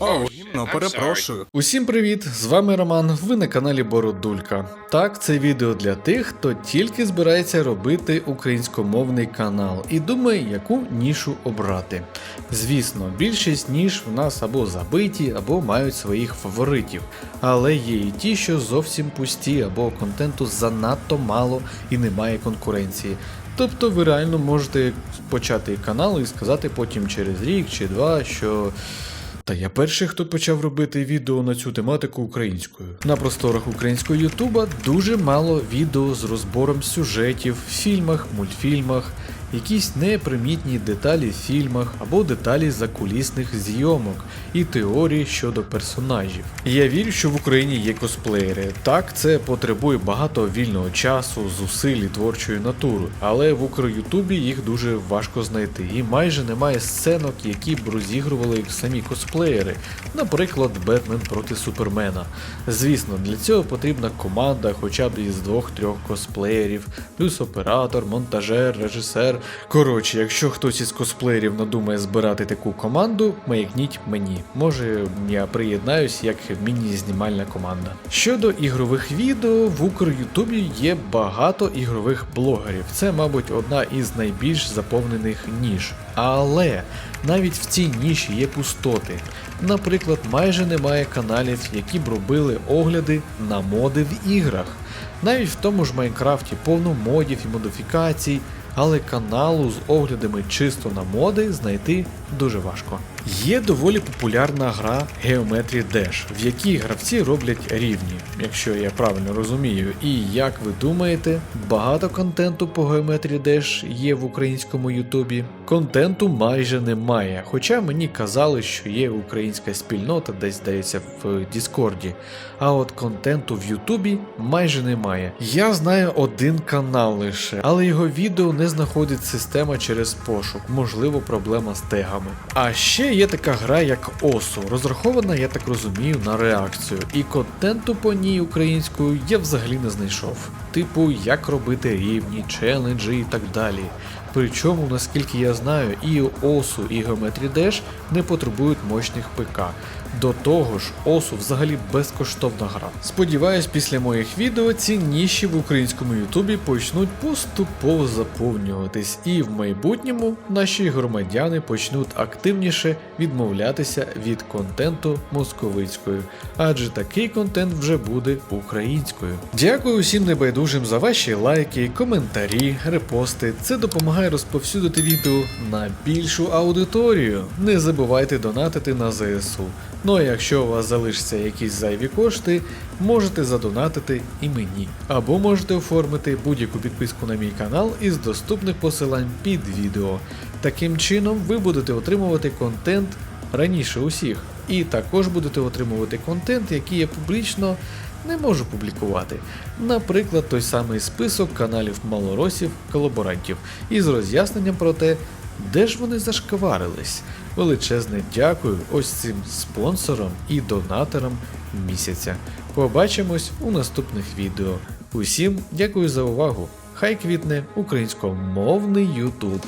О, гімно, перепрошую. Усім привіт! З вами Роман. Ви на каналі Бородулька. Так, це відео для тих, хто тільки збирається робити українськомовний канал і думає, яку нішу обрати. Звісно, більшість ніж в нас або забиті, або мають своїх фаворитів, але є і ті, що зовсім пусті, або контенту занадто мало і немає конкуренції. Тобто ви реально можете почати канал і сказати потім через рік чи два, що. Та я перший, хто почав робити відео на цю тематику українською. На просторах українського Ютуба дуже мало відео з розбором сюжетів фільмах, мультфільмах, якісь непримітні деталі в фільмах або деталі закулісних зйомок і теорії щодо персонажів. Я вірю, що в Україні є косплеєри. Так, це потребує багато вільного часу, зусиль і творчої натури, але в Укрютубі їх дуже важко знайти, і майже немає сценок, які б розігрували самі косплеєри, наприклад, Бетмен проти Супермена. Звісно, для цього потрібна команда хоча б із двох-трьох косплеєрів, плюс оператор, монтажер, режисер. Коротше, якщо хтось із косплеєрів надумає збирати таку команду, маякніть мені. Може я приєднаюсь як міні-знімальна команда. Щодо ігрових відео, в Укрютубі є багато ігрових блогерів. Це, мабуть, одна із найбільш заповнених ніж. Але навіть в цій ніші є пустоти. Наприклад, майже немає каналів, які б робили огляди на моди в іграх. Навіть в тому ж Майнкрафті повно модів і модифікацій, але каналу з оглядами чисто на моди знайти дуже важко. Є доволі популярна гра Geometry Dash, в якій гравці роблять рівні, якщо я правильно розумію. І як ви думаєте, багато контенту по Geometry Dash є в українському Ютубі. Контенту майже немає, хоча мені казали, що є українська спільнота, десь здається в Діскорді. А от контенту в Ютубі майже немає. Я знаю один канал лише, але його відео не знаходить система через пошук, можливо, проблема з тегами. А ще є така гра, як Осу, розрахована, я так розумію, на реакцію. І контенту по ній українською я взагалі не знайшов. Типу, як робити рівні, челенджі і так далі. Причому, наскільки я знаю, і OSU, і Geometry Dash не потребують мощних ПК. До того ж, OSU взагалі безкоштовна гра. Сподіваюсь, після моїх відео ці ніші в українському Ютубі почнуть поступово заповнюватись, і в майбутньому наші громадяни почнуть активніше відмовлятися від контенту московицькою, адже такий контент вже буде українською. Дякую усім небайдужим за ваші лайки, коментарі, репости. Це допомагає розповсюдити відео на більшу аудиторію. Не забувайте донатити на ЗСУ. Ну а якщо у вас залишаться якісь зайві кошти, можете задонатити і мені. Або можете оформити будь-яку підписку на мій канал із доступних посилань під відео. Таким чином ви будете отримувати контент раніше усіх. І також будете отримувати контент, який я публічно не можу публікувати. Наприклад, той самий список каналів малоросів колаборантів із роз'ясненням про те, де ж вони зашкварились. Величезне дякую ось цим спонсорам і донаторам місяця. Побачимось у наступних відео. Усім дякую за увагу. Хай квітне українськомовний YouTube.